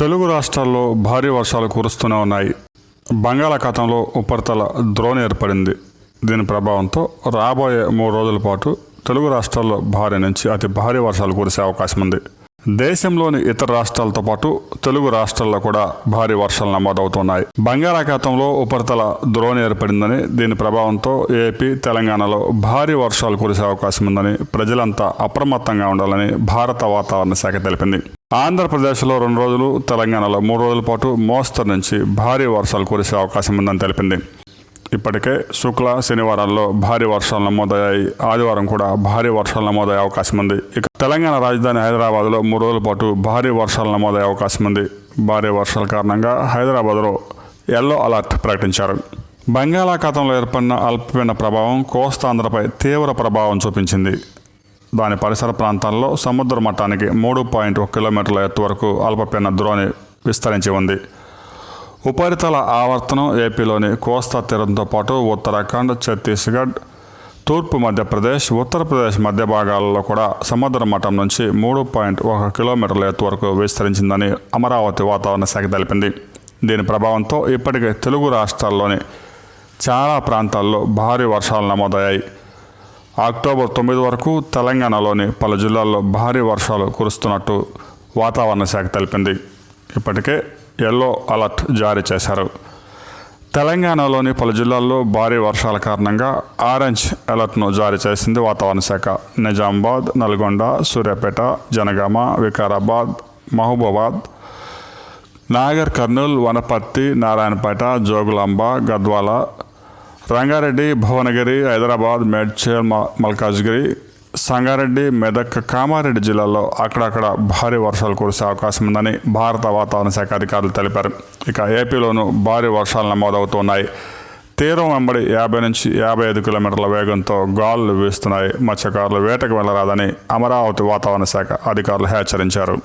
తెలుగు రాష్ట్రాల్లో భారీ వర్షాలు కురుస్తూనే ఉన్నాయి. బంగాళాఖాతంలో ఉపరితల ద్రోణి ఏర్పడింది. దీని ప్రభావంతో రాబోయే మూడు రోజుల పాటు తెలుగు రాష్ట్రాల్లో భారీ నుంచి అతి భారీ వర్షాలు కురిసే అవకాశం ఉంది దేశంలోని ఇతర రాష్ట్రాలతో పాటు తెలుగు రాష్ట్రాల్లో కూడా భారీ వర్షాలు నమోదవుతున్నాయి. బంగాళాఖాతంలో ఉపరితల ద్రోణి ఏర్పడిందని దీని ప్రభావంతో ఏపీ తెలంగాణలో భారీ వర్షాలు కురిసే అవకాశం ఉందని ప్రజలంతా అప్రమత్తంగా ఉండాలని భారత వాతావరణ శాఖ తెలిపింది. ఆంధ్రప్రదేశ్లో రెండు రోజులు తెలంగాణలో మూడు రోజుల పాటు మోస్తరు నుంచి భారీ వర్షాలు కురిసే అవకాశం ఉందని తెలిపింది. ఇప్పటికే శుక్ల శనివారాల్లో భారీ వర్షాలు నమోదయ్యాయి. ఆదివారం కూడా భారీ వర్షాలు నమోదయ్యే అవకాశం ఉంది. ఇక తెలంగాణ రాజధాని హైదరాబాద్లో మూడు రోజుల పాటు భారీ వర్షాలు నమోదయ్యే అవకాశం ఉంది. భారీ వర్షాల కారణంగా హైదరాబాద్లో ఎల్లో అలర్ట్ ప్రకటించారు. బంగాళాఖాతంలో ఏర్పడిన అల్పపీడన ప్రభావం కోస్తాంధ్రపై తీవ్ర ప్రభావం చూపించింది. దాని పరిసర ప్రాంతాల్లో సముద్ర మట్టానికి మూడు పాయింట్ ఒక కిలోమీటర్ల ఎత్తు వరకు అల్పపీడన ద్రోణి విస్తరించి ఉంది. ఉపరితల ఆవర్తనం ఏపీలోని కోస్తా తీరంతో పాటు ఉత్తరాఖండ్ ఛత్తీస్గఢ్ తూర్పు మధ్యప్రదేశ్ ఉత్తరప్రదేశ్ మధ్య భాగాలలో కూడా సముద్ర మఠం నుంచి మూడు పాయింట్ ఒక కిలోమీటర్ల ఎత్తు వరకు విస్తరించిందని అమరావతి వాతావరణ శాఖ తెలిపింది. దీని ప్రభావంతో ఇప్పటికే తెలుగు రాష్ట్రాల్లోని చాలా ప్రాంతాల్లో భారీ వర్షాలు నమోదయ్యాయి. అక్టోబర్ తొమ్మిది వరకు తెలంగాణలోని పలు జిల్లాల్లో భారీ వర్షాలు కురుస్తున్నట్టు వాతావరణ శాఖ తెలిపింది. ఇప్పటికే ఎల్లో అలర్ట్ జారీ చేశారు. తెలంగాణలోని పలు జిల్లాల్లో భారీ వర్షాల కారణంగా ఆరెంజ్ అలర్ట్ను జారీ చేసింది వాతావరణ శాఖ. నిజామాబాద్ నల్గొండ సూర్యాపేట జనగామ వికారాబాద్ మహబూబాద్ నాగర్ కర్నూల్ వనపర్తి నారాయణపేట జోగులాంబ గద్వాల రంగారెడ్డి భువనగిరి హైదరాబాద్ మేడ్చల్ మ- మల్కాజ్గిరి సంగారెడ్డి మెదక్ కామారెడ్డి జిల్లాల్లో అక్కడక్కడ భారీ వర్షాలు కురిసే అవకాశం ఉందని భారత వాతావరణ శాఖ అధికారులు తెలిపారు. ఇక ఏపీలోనూ భారీ వర్షాలు నమోదవుతున్నాయి. తీరం వెంబడి యాభై నుంచి యాభై ఐదు కిలోమీటర్ల వేగంతో గాలులు వీస్తున్నాయి. మత్స్యకారులు వేటకు వెళ్ళరాదని అమరావతి వాతావరణ శాఖ అధికారులు హెచ్చరించారు.